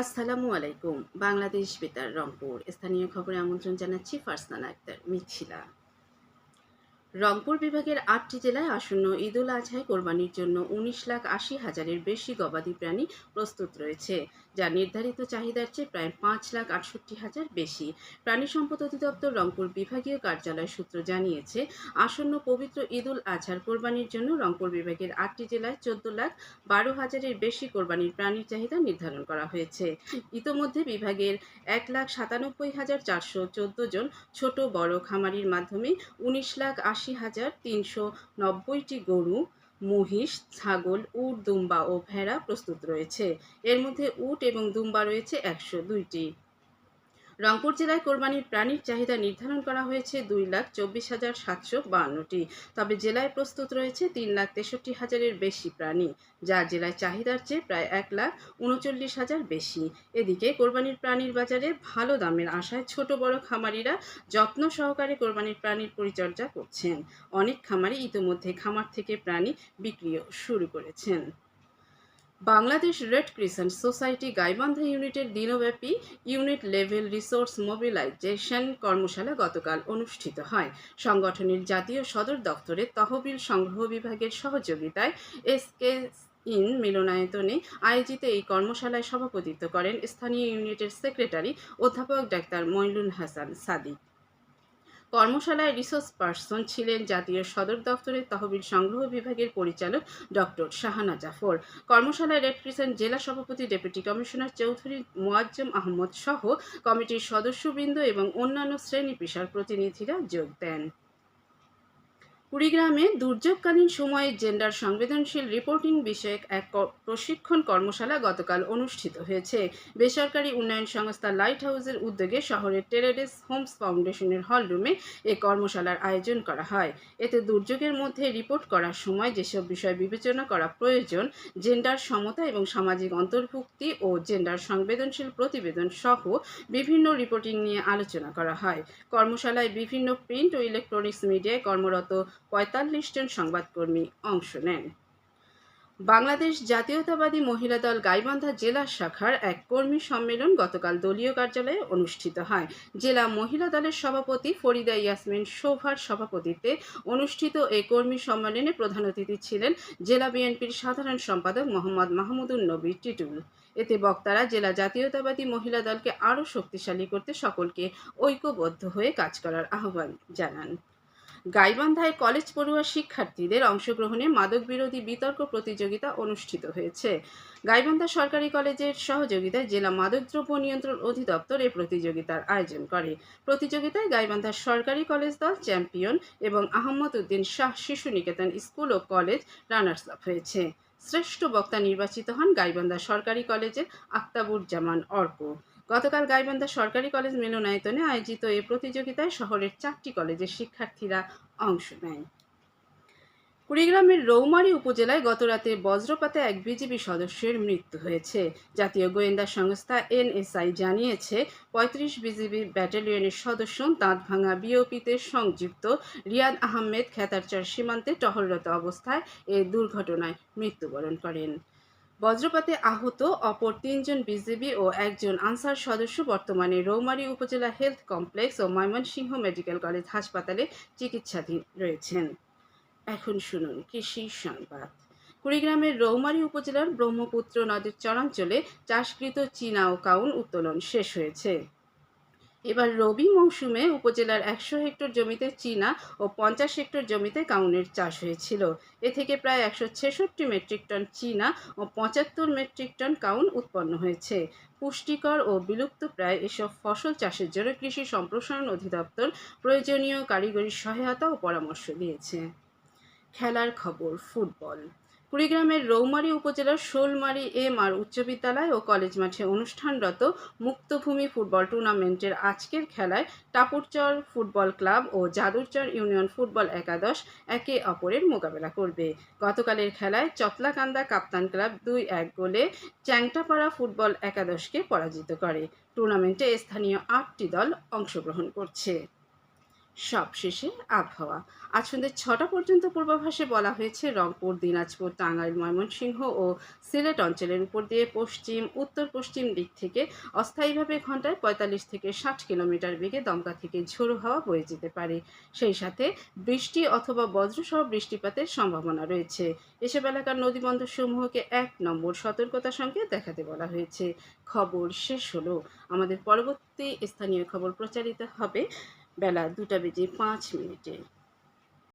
আসসালামু আলাইকুম। বাংলাদেশ বেতার, রংপুর। স্থানীয় খবরে আমন্ত্রণ জানাচ্ছি ফারসানা আক্তার মিছিলা রংপুর বিভাগের আটটি জেলায় আসন্ন ঈদুল আজহায় কোরবানির জন্য উনিশ লাখ আশি হাজারের বেশি গবাদি প্রাণী প্রস্তুত রয়েছে। যা নির্ধারিত চাহিদার চেয়ে প্রায় পাঁচ লাখ আটষট্টি হাজার বেশি। প্রাণী সম্পদ অধিদপ্তর রংপুর বিভাগীয় কার্যালয় সূত্র জানিয়েছে, আসন্ন পবিত্র ঈদুল আজহার কোরবানির জন্য রংপুর বিভাগের আটটি জেলায় চোদ্দ লাখ বারো হাজারের বেশি কোরবানির প্রাণীর চাহিদা নির্ধারণ করা হয়েছে। ইতোমধ্যে বিভাগের এক লাখ সাতানব্বই হাজার চারশো চোদ্দ জন ছোট বড় খামারির মাধ্যমে উনিশ লাখ আশি হাজার তিনশো নব্বইটি গরু মহিষ, ছাগল, উট, দুম্বা ও ভেড়া প্রস্তুত রয়েছে। এর মধ্যে উট এবং দুম্বা রয়েছে একশো দুইটি। রংপুর জেলায় কোরবানির প্রাণীর চাহিদা নির্ধারণ করা হয়েছে দুই লাখ চব্বিশ হাজার সাতশো বাহান্নটি তবে জেলায় প্রস্তুত রয়েছে তিন লাখ তেষট্টি হাজারের বেশি প্রাণী, যা জেলায় চাহিদার চেয়ে প্রায় এক লাখ উনচল্লিশ হাজার বেশি। এদিকে কোরবানির প্রাণীর বাজারে ভালো দামের আশায় ছোট বড় খামারিরা যত্ন সহকারে কোরবানির প্রাণীর পরিচর্যা করছেন। অনেক খামারি ইতোমধ্যে খামার থেকে প্রাণী বিক্রিও শুরু করেছেন। Bangladesh red crescent society Gaibandha ইউনিটের দিনব্যাপী ইউনিট লেভেল রিসোর্স মোবিলাইজেশন কর্মশালা গতকাল অনুষ্ঠিত হয়। সংগঠনের জাতীয় সদর দপ্তরে তহবিল সংগ্রহ বিভাগের সহযোগিতায় এসকে ইন মিলনায়তনে আয়োজিত এই কর্মশালায় সভাপতিত্ব করেন স্থানীয় ইউনিটের সেক্রেটারি অধ্যাপক ডাক্তার মইনুল হাসান সাদিক। কর্মশালায় রিসোর্স পার্সন ছিলেন জাতীয় সদর দফতরের তহবিল সংগ্রহ বিভাগের পরিচালক ডক্টর শাহানা জাফর। কর্মশালায় রেড ক্রিসেন্ট জেলা সভাপতি ডেপুটি কমিশনার চৌধুরী মোয়াজ্জম আহমদ সহ কমিটির সদস্যবৃন্দ এবং অন্যান্য শ্রেণি পেশার প্রতিনিধিরা যোগ দেন। কুড়িগ্রামে দুর্যোগকালীন সময়ে জেন্ডার সংবেদনশীল রিপোর্টিং বিষয়ক এক প্রশিক্ষণ কর্মশালা গতকাল অনুষ্ঠিত হয়েছে। বেসরকারি উন্নয়ন সংস্থা লাইট হাউসের উদ্যোগে শহরের টেরেডেস হোমস ফাউন্ডেশনের হলরুমে এ কর্মশালার আয়োজন করা হয়। এতে দুর্যোগের মধ্যে রিপোর্ট করার সময় যেসব বিষয় বিবেচনা করা প্রয়োজন, জেন্ডার সমতা এবং সামাজিক অন্তর্ভুক্তি ও জেন্ডার সংবেদনশীল প্রতিবেদন সহ বিভিন্ন রিপোর্টিং নিয়ে আলোচনা করা হয়। কর্মশালায় বিভিন্ন প্রিন্ট ও ইলেকট্রনিক্স মিডিয়ায় কর্মরত পঁয়তাল্লিশ জন সংবাদকর্মী অংশ নেন। বাংলাদেশ জাতীয়তাবাদী মহিলা দল গাইবান্ধা জেলা শাখার এক কর্মী সম্মেলন গতকাল দলীয় কার্যালয়ে অনুষ্ঠিত হয়। জেলা মহিলা দলের সভাপতি ফরিদা ইয়াসমিন শোভার সভাপতিত্বে অনুষ্ঠিত এই কর্মী সম্মেলনে প্রধান অতিথি ছিলেন জেলা বিএনপির সাধারণ সম্পাদক মোহাম্মদ মাহমুদুল নবী টিটুল। এতে বক্তারা জেলা জাতীয়তাবাদী মহিলা দলকে আরও শক্তিশালী করতে সকলকে ঐক্যবদ্ধ হয়ে কাজ করার আহ্বান জানান। গাইবান্ধায় কলেজ পড়ুয়া শিক্ষার্থীদের অংশগ্রহণে মাদক বিরোধী বিতর্ক প্রতিযোগিতা অনুষ্ঠিত হয়েছে। গাইবান্ধা সরকারি কলেজের সহযোগিতায় জেলা মাদকদ্রব্য নিয়ন্ত্রণ অধিদপ্তর এই প্রতিযোগিতার আয়োজন করে। প্রতিযোগিতায় গাইবান্ধা সরকারি কলেজ দল চ্যাম্পিয়ন এবং আহমদ উদ্দিন শাহ শিশু নিকেতন স্কুল ও কলেজ রানার্স আপ হয়েছে। শ্রেষ্ঠ বক্তা নির্বাচিত হন গাইবান্ধা সরকারি কলেজের আক্তাবুর জামান অর্ক। গতকাল গাইবান্ধা সরকারি কলেজ মিলনায়তনে আয়োজিত এই প্রতিযোগিতায় শহরের চারটি কলেজের শিক্ষার্থীরা অংশ নেয়। কুড়িগ্রামের রৌমারী উপজেলায় গতরাতে বজ্রপাতে এক বিজিবি সদস্যের মৃত্যু হয়েছে। জাতীয় গোয়েন্দা সংস্থা এনএসআই জানিয়েছে, পঁয়ত্রিশ বিজিবি ব্যাটালিয়নের সদস্য দাঁতভাঙা বিওপিতে সংযুক্ত রিয়াদ আহমেদ খেতারচর সীমান্তে টহলরত অবস্থায় এ দুর্ঘটনায় মৃত্যুবরণ করেন। বজ্রপাতে আহত অপর তিনজন বিজিবি ও একজন আনসার সদস্য বর্তমানে রৌমারী উপজেলা হেলথ কমপ্লেক্স ও ময়মনসিংহ মেডিকেল কলেজ হাসপাতালে চিকিৎসাধীন রয়েছেন। এখন শুনুন কৃষি সংবাদ। কুড়িগ্রামের রৌমারী উপজেলার ব্রহ্মপুত্র নদীর চরাঞ্চলে চাষকৃত চীনা ও কাউন উত্তোলন শেষ হয়েছে। এবার রবি মৌসুমে উপজেলার একশো হেক্টর জমিতে চীনা ও পঞ্চাশ হেক্টর জমিতে কাউনের চাষ হয়েছিল। এ থেকে প্রায় একশো ছেষট্টি মেট্রিক টন চীনা ও পঁচাত্তর মেট্রিক টন কাউন উৎপন্ন হয়েছে। পুষ্টিকর ও বিলুপ্ত প্রায় এসব ফসল চাষের জন্য কৃষি সম্প্রসারণ অধিদপ্তর প্রয়োজনীয় কারিগরি সহায়তা ও পরামর্শ দিয়েছে। খেলার খবর, ফুটবল। কুড়িগ্রামের রৌমারী উপজেলার শোলমারি এম আর উচ্চ বিদ্যালয় ও কলেজ মাঠে অনুষ্ঠানরত মুক্তভূমি ফুটবল টুর্নামেন্টের আজকের খেলায় টাপুরচর ফুটবল ক্লাব ও যাদুরচর ইউনিয়ন ফুটবল একাদশ একে অপরের মোকাবেলা করবে। গতকালের খেলায় চতলাকান্দা কাপ্তান ক্লাব দুই এক গোলে চ্যাংটাপাড়া ফুটবল একাদশকে পরাজিত করে। টুর্নামেন্টে স্থানীয় আটটি দল অংশগ্রহণ করছে। সব শেষে আবহাওয়া। আজ সন্ধ্যে ছটা পর্যন্ত পূর্বাভাসে বলা হয়েছে, রংপুর, দিনাজপুর, টাঙ্গাইল, ময়মনসিংহ ও সিলেট অঞ্চলের উপর দিয়ে পশ্চিম, উত্তর, পশ্চিম দিক থেকে অস্থায়ীভাবে ঘন্টায় পঁয়তাল্লিশ থেকে ষাট কিলোমিটার বেগে দমকা থেকে ঝোড়ো হাওয়া বয়ে যেতে পারে। সেই সাথে বৃষ্টি অথবা বজ্রসহ বৃষ্টিপাতের সম্ভাবনা রয়েছে। এসব এলাকার নদীবন্দর সমূহকে এক নম্বর সতর্কতা সঙ্গে দেখাতে বলা হয়েছে। খবর শেষ হলো। আমাদের পরবর্তী স্থানীয় খবর প্রচারিত হবে বেলা দুটা বেজে পাঁচ মিনিটে।